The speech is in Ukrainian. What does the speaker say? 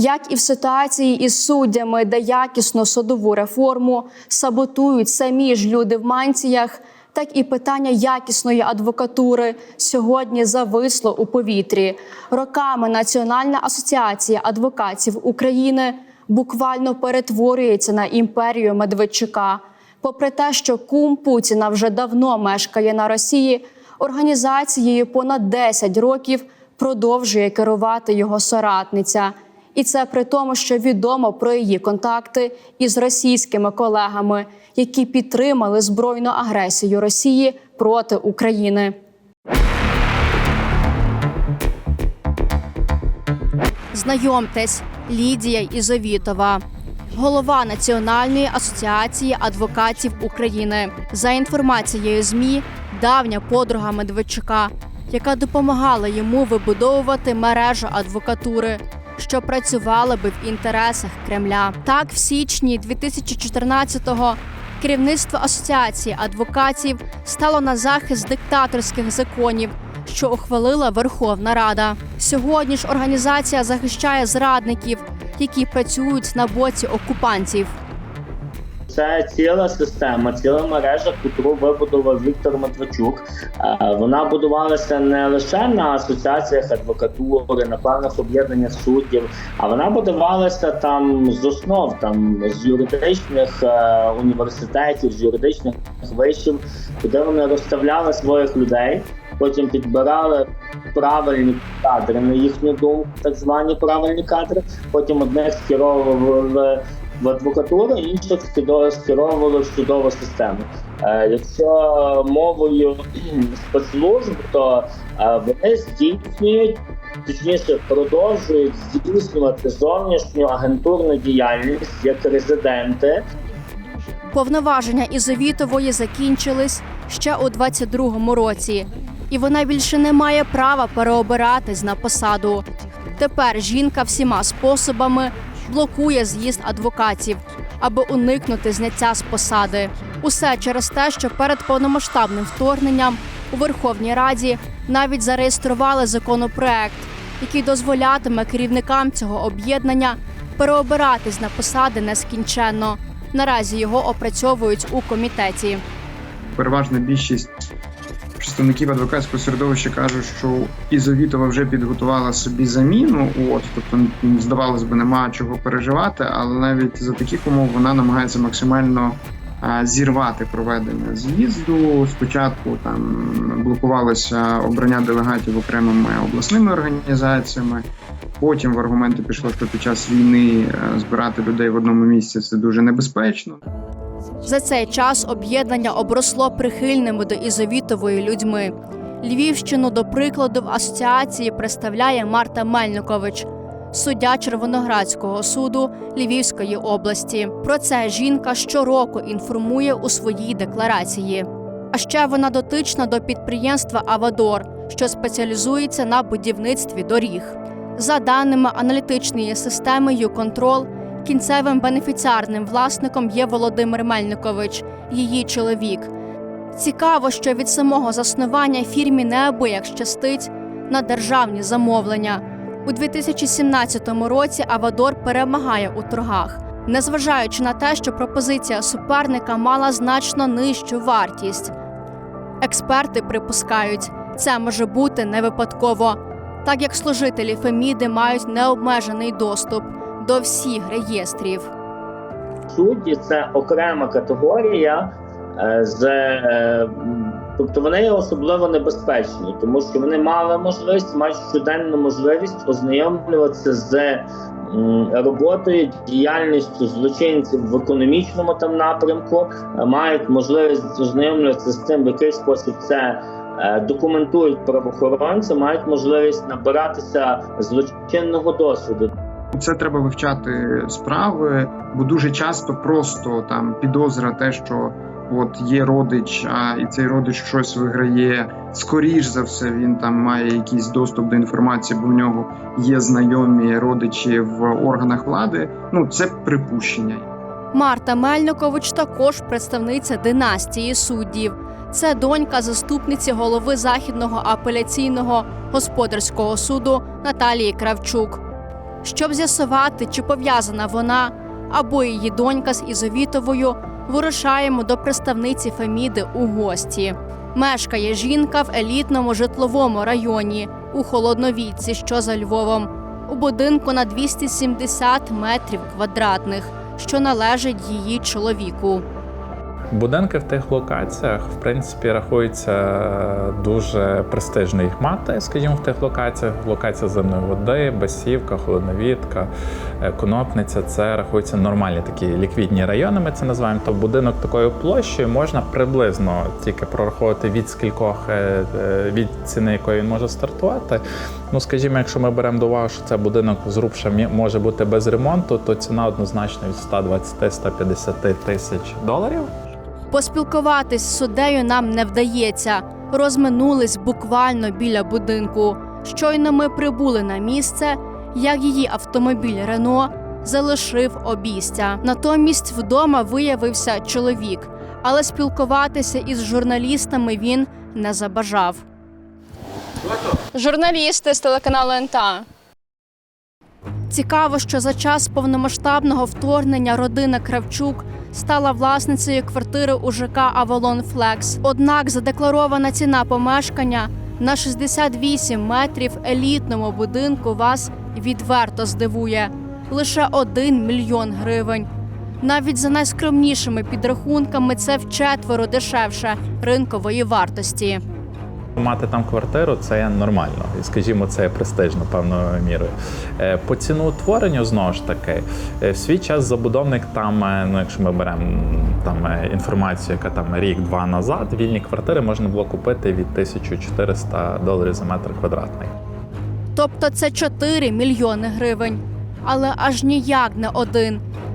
Як і в ситуації із суддями, де якісну судову реформу саботують самі ж люди в манціях, так і питання якісної адвокатури сьогодні зависло у повітрі. Роками Національна асоціація адвокатів України буквально перетворюється на імперію Медведчука. Попри те, що кум Путіна вже давно мешкає на Росії, організацією понад 10 років продовжує керувати його соратниця. І це при тому, що відомо про її контакти із російськими колегами, які підтримали збройну агресію Росії проти України. Знайомтесь, Лідія Ізовітова, голова Національної асоціації адвокатів України. За інформацією ЗМІ, давня подруга Медведчука, яка допомагала йому вибудовувати мережу адвокатури, що працювали би в інтересах Кремля. Так, в січні 2014-го керівництво асоціації адвокатів стало на захист диктаторських законів, що ухвалила Верховна Рада. Сьогодні ж організація захищає зрадників, які працюють на боці окупантів. Це ціла система, ціла мережа, яку вибудував Віктор Матвачук. Вона будувалася не лише на асоціаціях адвокатури, на певних об'єднаннях суддів, а вона будувалася там з основ, там з юридичних е, університетів, з юридичних вишів, куди вони розставляли своїх людей. Потім підбирали правильні кадри на їхню думку, так звані правильні кадри. Потім одних скеровували в адвокатуру, скидо- скеровували в судову систему. Е, якщо мовою спецслужб, то е, вони здійснюють, точніше продовжують здійснювати зовнішню агентурну діяльність як резиденти Повноваження Ізовітової закінчились ще у 22-му році, і вона більше не має права переобиратись на посаду. Тепер жінка всіма способами блокує з'їзд адвокатів, аби уникнути зняття з посади. Усе через те, що перед повномасштабним вторгненням у Верховній Раді навіть зареєстрували законопроект, який дозволятиме керівникам цього об'єднання переобиратись на посади нескінченно. Наразі його опрацьовують у комітеті. переважна більшість представників адвокатського середовища кажуть, що Ізовітова вже підготувала собі заміну. От тобто, здавалось би, нема чого переживати, але навіть за таких умов вона намагається максимально зірвати проведення з'їзду. Спочатку там блокувалося обрання делегатів окремими обласними організаціями. Потім в аргументи пішло, що під час війни е, збирати людей в одному місці це дуже небезпечно. За цей час об'єднання обросло прихильними до Ізовітової людьми. Львівщину, до прикладу, в асоціації представляє Марта Мельникович, суддя Червоноградського суду Львівської області. Про це жінка щороку інформує у своїй декларації. А ще вона дотична до підприємства Авадор, що спеціалізується на будівництві доріг. За даними аналітичної системи «Юконтрол», кінцевим бенефіціарним власником є Володимир Мельникович, її чоловік. Цікаво, що від самого заснування фірмі неабияк щастить на державні замовлення. У 2017 році Авадор перемагає у торгах, незважаючи на те, що пропозиція суперника мала значно нижчу вартість. Експерти припускають, це може бути не випадково, так як служителі Феміди мають необмежений доступ до всіх реєстрів. судді це окрема категорія, е, з, е, тобто вони особливо небезпечні, тому що вони мали можливість, мають щоденну можливість ознайомлюватися з роботою, діяльністю злочинців в економічному там напрямку, е, мають можливість ознайомлюватися з тим, в який спосіб це. Документують правоохоронці, мають можливість набиратися злочинного досвіду. Це треба вивчати справи, бо дуже часто просто там підозра, те, що от є родич, а і цей родич щось виграє. Скоріш за все, він там має якийсь доступ до інформації, бо в нього є знайомі родичі в органах влади. Ну це припущення. Марта Мельникович також представниця династії суддів. Це донька заступниці голови західного апеляційного господарського суду Наталії Кравчук. Щоб з'ясувати, чи пов'язана вона або її донька з Ізовітовою, вирушаємо до представниці Феміди у гості. Мешкає жінка в елітному житловому районі у Холодновійці, що за Львовом, у будинку на 270 метрів квадратних, що належить її чоловіку. Будинки в тих локаціях, в принципі, рахується дуже престижно їх мати, скажімо, в тих локаціях. Локація земної води, басівка, холодновідка, е, конопниця це рахуються нормальні такі ліквідні райони. Ми це називаємо. То будинок такою площею можна приблизно тільки прораховувати від скількох е, е, від ціни, якої він може стартувати. Ну, скажімо, якщо ми беремо до уваги, що це будинок зрубша може бути без ремонту, то ціна однозначно від 120-150 тисяч доларів. Поспілкуватись з суддею нам не вдається. Розминулись буквально біля будинку. Щойно ми прибули на місце, як її автомобіль Рено залишив обійстя. Натомість вдома виявився чоловік, але спілкуватися із журналістами він не забажав. Журналісти з телеканалу НТА. Цікаво, що за час повномасштабного вторгнення родина Кравчук стала власницею квартири у ЖК Авалон Флекс. Однак задекларована ціна помешкання на 68 метрів елітному будинку вас відверто здивує лише 1 мільйон гривень. Навіть за найскромнішими підрахунками це вчетверо дешевше ринкової вартості. Мати там квартиру це нормально, і скажімо, це престижно певною мірою. Е, По ціноутворенню знову ж таки, е, в свій час забудовник там, е, ну якщо ми беремо там інформацію, яка там рік-два назад, вільні квартири можна було купити від 1400 доларів за метр квадратний. Тобто це 4 мільйони гривень. Але аж ніяк не один.